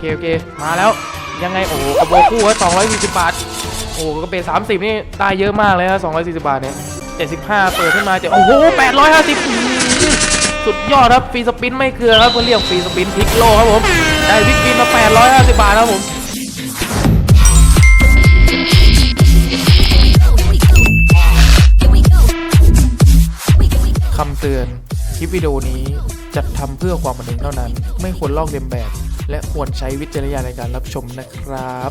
เคโอเคมาแล้วยังไงโอ้โหกระโบคู่ก็240บบาทโอ้โหกระเบน30นี่ได้เยอะมากเลยฮะ240บาทเนี่ย75เปิดขึ้นมาเจะโอ้โห850อื้อยหือสุดยอดครับฟรีสปินไม่เกลือครับเขาเรียกฟรีสปินพลิกโลครับผมได้วิกปินมา850บาทครับผมคำเตือน คลิปวิดีโอนี้จัดทำเพื่อความบันเทิงเท่านั้น ไม่ควรลอกเลียนแบบ และควรใช้วิจารณญาณในการรับชมนะครับ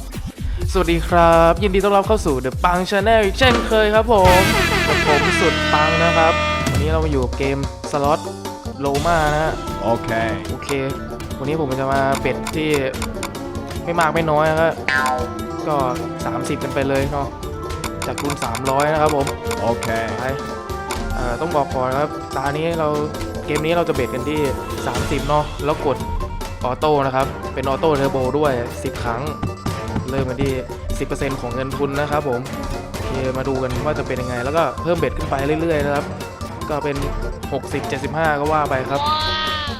สวัสดีครับ ยินดีต้อนรับเข้าสู่ The Pang Channel อีกเช่นเคยครับผมกับผมสุดปังนะครับ วันนี้เรามาอยู่กับเกมสล็อตโลมานะฮะ Okay. โอเค วันนี้ผมจะมาเป็ดที่ไม่มากไม่น้อยนะครับก็ 30 กันไปเลยเนาะจากทุน300 นะครับผม Okay. ไปเอ่อต้องบอกก่อนนะครับ ตานี้เราเกมนี้เราจะเบ็ดกันที่ 30 เนาะ แล้วกด ออโต้นะครับ เป็นออโต้เทอร์โบด้วย 10 ครั้ง เริ่มมาที่ 10%ของเงินทุนนะครับผมโอเคมาดูกันว่าจะเป็นยังไง แล้วก็เพิ่มเบ็ดขึ้นไปเรื่อยๆนะครับ ก็เป็น 60 75 ก็ว่าไปครับ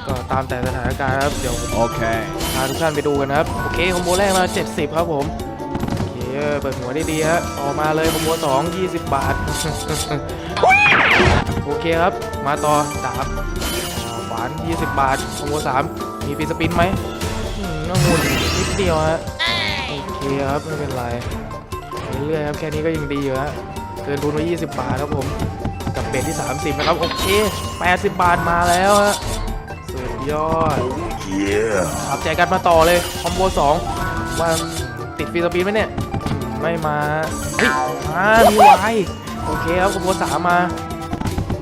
ก็ตามแต่สถานการณ์นะครับ เดี๋ยว Okay. พาทุกท่านไปดูกันนะครับ โอเคคอมโบแรกมา 70 ครับผมโอเคเปิดหัวได้ดีฮะออกมาเลยคอมโบสอง20 บาท โอเคครับ มาต่อดาบอ่าหวาน 20 บาทคอมโบสา มมีฟรีสปินไหมอืมน้องหุ่นนิดเดียวฮะโอเคครับไม่เป็นไรไปเรื่อยๆครับแค่นี้ก็ยังดีอยู่ฮะเกินทุนไป20 บาทครับผม กับเบสที่ 30 นะครับ โอเค 80 บาทมาแล้วฮะสุดยอด Yeah. ขับแจกันมาต่อเลย คอมโบสองว่าติดฟรีสปีดไหมเนี่ย ไม่มาเฮ้ยมามีไวโอเคครับคอมโบสามมา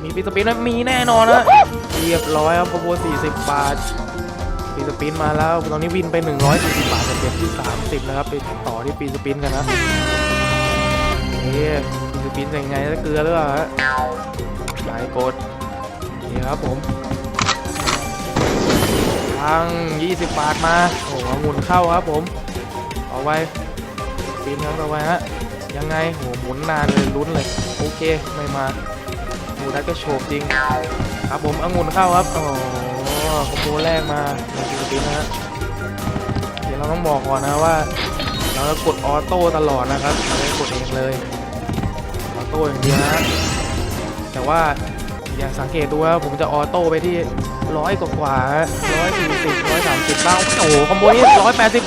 มีฟรีสปีดไหมมีแน่นอนนะเรียบร้อยครับคอมโบ40 บาท ฟรีสปีดมาแล้ว ตอนนี้วินไป 140บาทกับเบ็ดที่ 30 นะครับ ไปต่อที่ฟรีสปีดกันนะโอเคฟรีสปีดยังไงจะเกลือหรือเปล่าฮะหลายกดนี่ครับผมทัง20 บาทมา โอ้โหหมุนเข้าครับผมเอาไว้ปีนครับเอาไว้ฮะ ยังไงโหหมุนนานเลยลุ้นเลย โอเค ไม่มาดูนัดก็โฉบจริง ครับผมเอางุนเข้าครับโอ้ โหคอมโบแรกมาในฟิลิปปินนะฮะเดี๋ยวเราต้องบอกก่อนนะว่า เราจะกดออโต้ตลอดนะครับเราไม่ได้กดเองเลยออโต้อย่างเดียวนะแต่ว่าอย่าสังเกตดูว่าผมจะออโต้ไปที่ร้อยกว่าร้อยสี่สิบร้อยสามสิบบ้างโอ้โหคอมโบนี้ร้อยแปดสิบ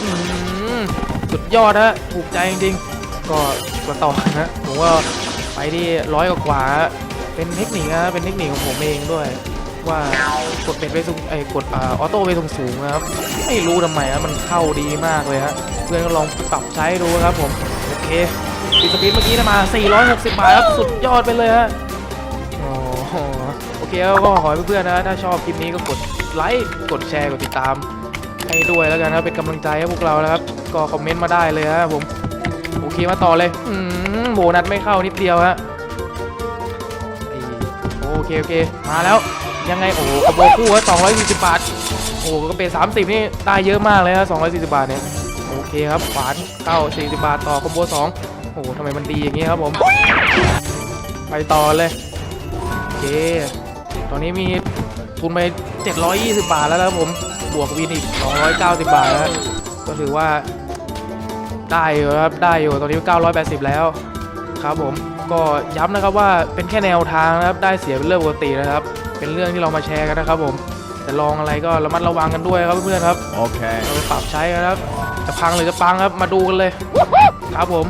สุดยอดฮะถูกใจจริงๆ ก็ก็ต่อนะผมว่าไปที่ร้อยกว่าเป็นเทคนิคนะเป็นเทคนิคของผมเองด้วย ว่ากดเป็ดไปสูงไอ้กดอ่าออโต้ไปสูงสูงนะครับไม่รู้ทำไมนะมันเข้าดีมากเลยฮะเพื่อนก็ลองปรับใช้ดูครับผมโอเคปีสปีดเมื่อกี้นะมา 460 บาทครับสุดยอดไปเลยฮะโอ้โหโอเคแล้วก็ขอให้เพื่อนๆนะถ้าชอบคลิปนี้ก็กดไลค์กดแชร์กดติดตามให้ด้วยแล้วกันนะเป็นกำลังใจให้พวกเรานะครับ ก็คอมเมนต์มาได้เลยครับผมโอเคมาต่อเลยอืมโบนัสไม่เข้านิดเดียวฮะโอเคโอเคมาแล้ว ยังไงโอ้โหกระโบคู่ก็240บบาท โอ้โหก็เป็น30นี่ได้เยอะมากเลยนะ240บาทเนี่ยโอเคครับฝานเข้า40บาทต่อคอมโบ2โอ้โหทำไมมันดีอย่างงี้ครับผม ไปต่อเลย โอเค ตอนนี้มีทุนไป 720 บาทแล้วนะครับผม บวกวินอีก 290 บาทแล้ว ก็ถือว่า ได้อยู่ครับ ได้อยู่ ตอนนี้ 980 แล้ว ครับผม ก็ย้ำนะครับว่าเป็นแค่แนวทางนะครับได้เสียเป็นเรื่องปกตินะครับ เป็นเรื่องที่เรามาแชร์กันนะครับผมแต่ลองอะไรก็ระมัดระวังกันด้วยครับเพื่อนๆครับ Okay. เราไปปรับใช้กันครับจะพังหรือจะปังครับมาดูกันเลยครับผม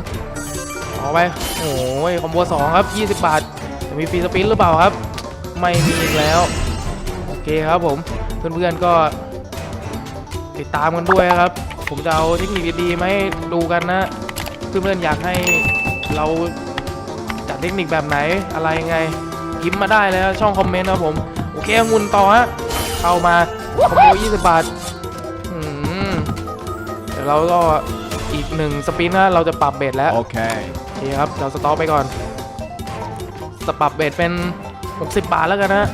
เอาไปโอ้ยคอมโบสองครับ 20 บาทจะมีฟรีสปินหรือเปล่าครับ ไม่มีอีกแล้ว โอเคครับผมเพื่อนๆก็ ติดตามกันด้วยครับ ผมจะเอาเทคนิคดีๆมาให้ดูกันนะ เพื่อนๆอยากให้เรา จัดเทคนิคแบบไหนอะไรยังไงพิมพ์มาได้เลยนะช่องคอมเมนต์ครับผม โอเคองุนต่อฮะเข้ามาคอมโบ20 บาทอืมเดี๋ยวเราก็อีกหนึ่งสปินนะเราจะปรับเบสแล้ว Okay. โอเคครับเราสต็อปไปก่อนสปรับเบสเป็น 60 บาทแล้วกันนะ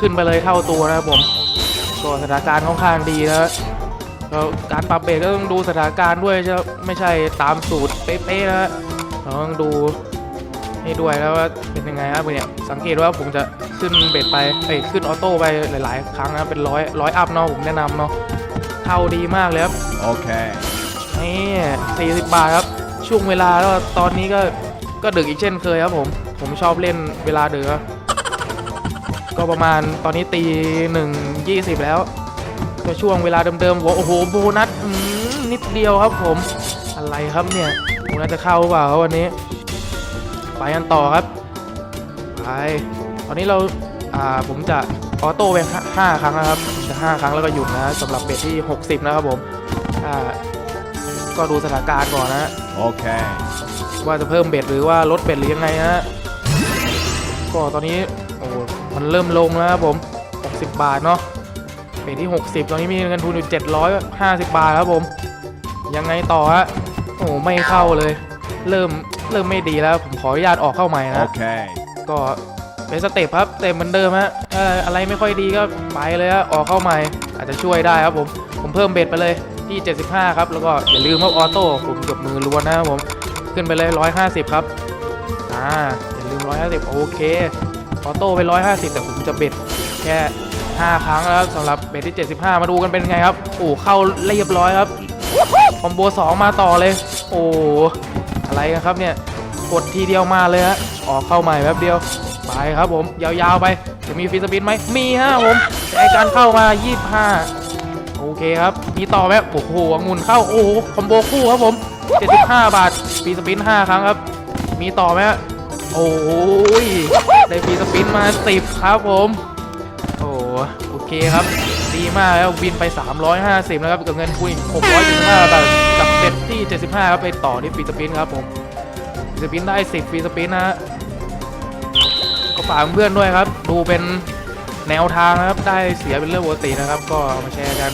ขึ้นไปเลยเท่าตัวนะครับผมก็สถานการณ์ค่อนข้างดีนะแล้วการปรับเบสก็ต้องดูสถานการณ์ด้วยจะไม่ใช่ตามสูตรเป๊ะๆนะฮะเราต้องดู ให้ด้วยแล้วว่าเป็นยังไงครับเนี่ยสังเกตว่าผมจะขึ้นเบสไปเอ้ยขึ้นออโต้ไปหลาย ๆ ครั้งนะเป็นร้อยร้อยอัพเนาะผมแนะนำเนาะเข้าดีมากเลยครับ Okay. นี่40 บาทครับช่วงเวลาแล้วตอนนี้ก็ก็ดึกอีกเช่นเคยครับผมผมชอบเล่นเวลาดึกครับก็ประมาณตอนนี้ตีหนึ่งยี่สิบแล้ว ก็ช่วงเวลาเดิมๆว่าโอ้โหโบนัสอืมนิดเดียวครับผมอะไรครับเนี่ยโบนัสจะเข้าหรือเปล่าครับวันนี้ ไปกันต่อครับไปตอนนี้เราอ่าผมจะออโต้ไปห้าห้าครั้งนะครับจะห้าครั้งแล้วก็หยุดนะสำหรับเบสที่ 60 นะครับผมอ่าก็ดูสถานการณ์ก่อนนะ Okay. ว่าจะเพิ่มเบ็ดหรือว่าลดเบ็ดหรือยังไงฮะก็ตอนนี้โอ้โหมันเริ่มลงแล้วครับผม 60 บาทเนาะเบ็ดที่ 60 ตอนนี้มีเงินทุนอยู่ 750 บาทครับผม ยังไงต่อฮะโอ้โหไม่เข้าเลย เริ่ม เริ่มไม่ดีแล้ว ผมขออนุญาตออกเข้าใหม่นะ Okay. ก็เป็นสเต็ปครับเต็มเหมือนเดิมฮะถ้าอะไรไม่ค่อยดีก็ไปเลยฮะออกเข้าใหม่ อาจจะช่วยได้ครับผม ผมเพิ่มเบ็ดไปเลยที่ 75 ครับ แล้วก็อย่าลืมว่าออโต้ผมเกือบมือล้วนนะครับผม ขึ้นไปเลย 150 ครับ อ่า อย่าลืม 150 โอเค ออโต้ไป 150 แต่ผมจะเบ็ดแค่ 5 ครั้งแล้วสำหรับเบ็ดที่ 75 มาดูกันเป็นไงครับ โอ้เข้าเรียบร้อยครับ คอมโบ 2 มาต่อเลย โอ้ อะไรกันครับเนี่ยกดทีเดียวมาเลยฮะออกเข้าใหม่แป๊บเดียวไปครับผมยาวๆไปจะมีฟีสปินไหมมีฮะผมแต่ไอการเข้ามา 25 โอเคครับมีต่อไหมโอ้โหองุ่นเข้าโอ้โหคอมโบคู่ครับผม75 บาทฟีสปิน5ครั้งครับ มีต่อไหมฮะโอ้ยได้ฟีสปินมา 10 ครับผมโอ้โอเคครับ ดีมากแล้วบินไป 350 นะครับกับเงินทุน615บาท กับเบ็ดที่ 75 ครับ ไปต่อที่ฟรีสปินครับผมฟรีสปินได้ 10ฟรีสปินนะฮะก็ฝากเพื่อนด้วยครับ ดูเป็นแนวทางนะครับ ได้เสียเป็นเรื่องปกตินะครับ ก็เอามาแชร์กัน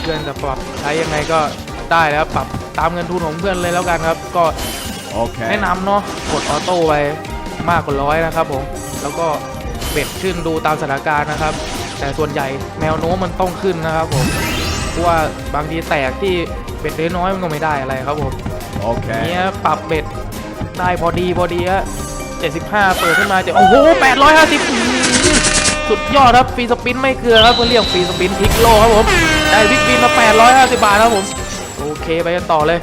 เพื่อนจะปรับใช้ยังไงก็ได้แล้วปรับตามเงินทุนของเพื่อนเลยแล้วกันครับ ก็ Okay. แนะนำเนาะกดออโต้ไปมากกว่าร้อยนะครับผม แล้วก็เบ็ดขึ้นดูตามสถานการณ์นะครับ แต่ส่วนใหญ่แนวโน้มมันต้องขึ้นนะครับผมเพ ราะว่าบางทีแตกที่เบ็ดน้อยๆมันก็ไม่ได้อะไรครับผม Okay. เนี้ยปรับเบ็ดได้พอดีพอดีฮะ75 เปิดขึ้นมาจะโอ้โห 850อื้อสุดยอดครับฟรีสปินไม่เกลือครับเพื่อเรียกฟรีสปินพลิกโลครับผม ได้บิ๊กบินมา 850 บาทครับผม โอเคไปกันต่อเลย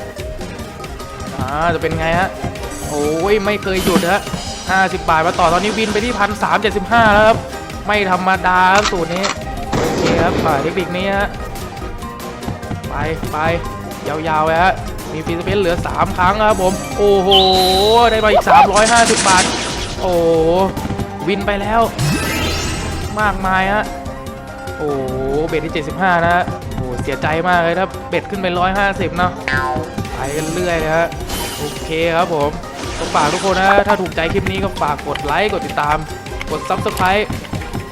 อ่า จะเป็นไงฮะ โอ้ย ไม่เคยหยุดฮะ 50 บาทมาต่อตอนนี้วินไปที่พันสามเจ็ดสิบห้าแล้วครับ ไม่ธรรมดาครับสูตรนี้ โอเคครับฝ่ายเทคนิคนี้ฮะ ไปไปยาวๆเลยฮะมีฟีสเปนเหลือ 3 ครั้งครับผม โอ้โห ได้มาอีก 350 บาท โอ้วินไปแล้ว มากมายฮะโอ้เบ็ดที่ 75 นะฮะโอ้เสียใจมากเลยถ้าเบ็ดขึ้นไป 150 เนาะไปกันเรื่อยเลยฮะโอเคครับผมก็ฝากทุกคนนะ ถ้าถูกใจคลิปนี้ก็ฝากกดไลค์กดติดตาม กด Subscribe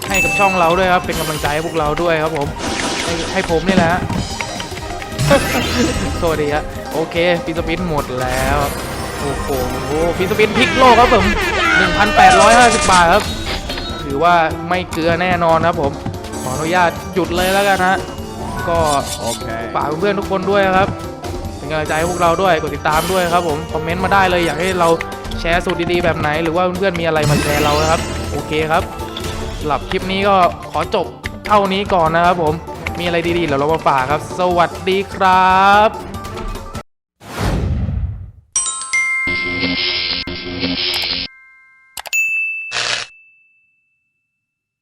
ให้กับช่องเราด้วยครับ เป็นกำลังใจให้พวกเราด้วยครับผม ให้ให้ผมนี่แหละ ฮะสวัสดีฮะโอเคฟิสปินหมดแล้ว โอ้โหฟิสปินพลิกโลกครับผม 1,850 บาทครับ ถือว่าไม่เกลือแน่นอนครับผม ขออนุญาตหยุดเลยแล้วกันฮะก็ Okay. ฝากเพื่อนๆทุกคนด้วยครับเป็นกำลังใจให้พวกเราด้วยกดติดตามด้วยครับผมคอมเมนต์มาได้เลยอยากให้เราแชร์สูตรดีๆแบบไหน หรือว่าเพื่อนๆมีอะไรมาแชร์เรานะครับ โอเคครับสำหรับคลิปนี้ก็ขอจบเท่านี้ก่อนนะครับผม มีอะไรดีๆแล้วเรามาฝากครับ สวัสดีครับ